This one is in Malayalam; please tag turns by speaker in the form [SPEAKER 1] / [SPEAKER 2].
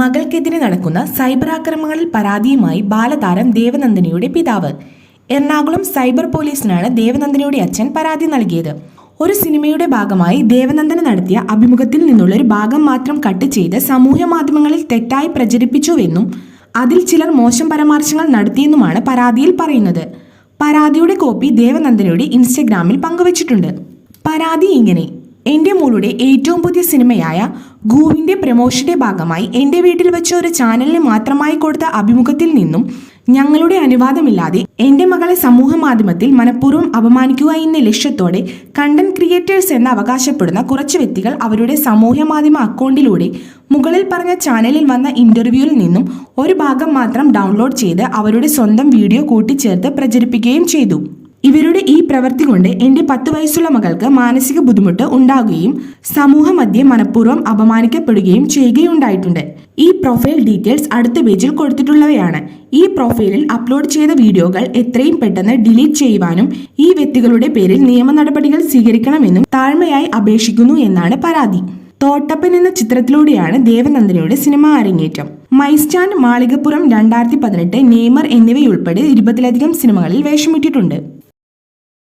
[SPEAKER 1] മകൾക്കെതിരെ നടക്കുന്ന സൈബർ ആക്രമണങ്ങളിൽ പരാതിയുമായി ബാലതാരം ദേവനന്ദിനിയുടെ പിതാവ്. എറണാകുളം സൈബർ പോലീസിനാണ് ദേവനന്ദിനിയുടെ അച്ഛൻ പരാതി നൽകിയത്. ഒരു സിനിമയുടെ ഭാഗമായി ദേവനന്ദന നടത്തിയ അഭിമുഖത്തിൽ നിന്നുള്ള ഒരു ഭാഗം മാത്രം കട്ട് ചെയ്ത് സമൂഹ മാധ്യമങ്ങളിൽ തെറ്റായി പ്രചരിപ്പിച്ചുവെന്നും അതിൽ ചിലർ മോശം പരാമർശങ്ങൾ നടത്തിയെന്നുമാണ് പരാതിയിൽ പറയുന്നത്. പരാതിയുടെ കോപ്പി ദേവനന്ദനയുടെ ഇൻസ്റ്റഗ്രാമിൽ പങ്കുവച്ചിട്ടുണ്ട്. പരാതി ഇങ്ങനെ. എന്റെ ഏറ്റവും പുതിയ സിനിമയായ ഗൂവിന്റെ പ്രമോഷന്റെ ഭാഗമായി എന്റെ വീട്ടിൽ വെച്ച ഒരു ചാനലിന് മാത്രമായി കൊടുത്ത അഭിമുഖത്തിൽ നിന്നും ഞങ്ങളുടെ അനുവാദമില്ലാതെ എന്റെ മകളെ സമൂഹ മാധ്യമത്തിൽ മനഃപൂർവം അപമാനിക്കുക എന്ന ലക്ഷ്യത്തോടെ കണ്ടന്റ് ക്രിയേറ്റേഴ്സ് എന്ന് അവകാശപ്പെടുന്ന കുറച്ച് വ്യക്തികൾ അവരുടെ സമൂഹ മാധ്യമ അക്കൗണ്ടിലൂടെ മുകളിൽ പറഞ്ഞ ചാനലിൽ വന്ന ഇന്റർവ്യൂവിൽ നിന്നും ഒരു ഭാഗം മാത്രം ഡൗൺലോഡ് ചെയ്ത് അവരുടെ സ്വന്തം വീഡിയോ കൂട്ടിച്ചേർത്ത് പ്രചരിപ്പിക്കുകയും ചെയ്തു. ഇവരുടെ ഈ പ്രവൃത്തി കൊണ്ട് എന്റെ പത്ത് വയസ്സുള്ള മകൾക്ക് മാനസിക ബുദ്ധിമുട്ട് ഉണ്ടാകുകയും സമൂഹ മധ്യം മനഃപൂർവം അപമാനിക്കപ്പെടുകയും ചെയ്യുകയുണ്ടായിട്ടുണ്ട്. ഈ പ്രൊഫൈൽ ഡീറ്റെയിൽസ് അടുത്ത പേജിൽ കൊടുത്തിട്ടുള്ളവയാണ്. ഈ പ്രൊഫൈലിൽ അപ്ലോഡ് ചെയ്ത വീഡിയോകൾ എത്രയും പെട്ടെന്ന് ഡിലീറ്റ് ചെയ്യുവാനും ഈ വ്യക്തികളുടെ പേരിൽ നിയമ നടപടികൾ സ്വീകരിക്കണമെന്നും താഴ്മയായി അപേക്ഷിക്കുന്നു എന്നാണ് പരാതി. തോട്ടപ്പൻ എന്ന ചിത്രത്തിലൂടെയാണ് ദേവനന്ദനയുടെ സിനിമ അരങ്ങേറ്റം. മൈസ്റ്റാൻ മാളികപ്പുറം രണ്ടായിരത്തി പതിനെട്ട് നെയ്മർ എന്നിവയുൾപ്പെടെ ഇരുപതിലധികം സിനിമകളിൽ വേഷമിട്ടിട്ടുണ്ട്.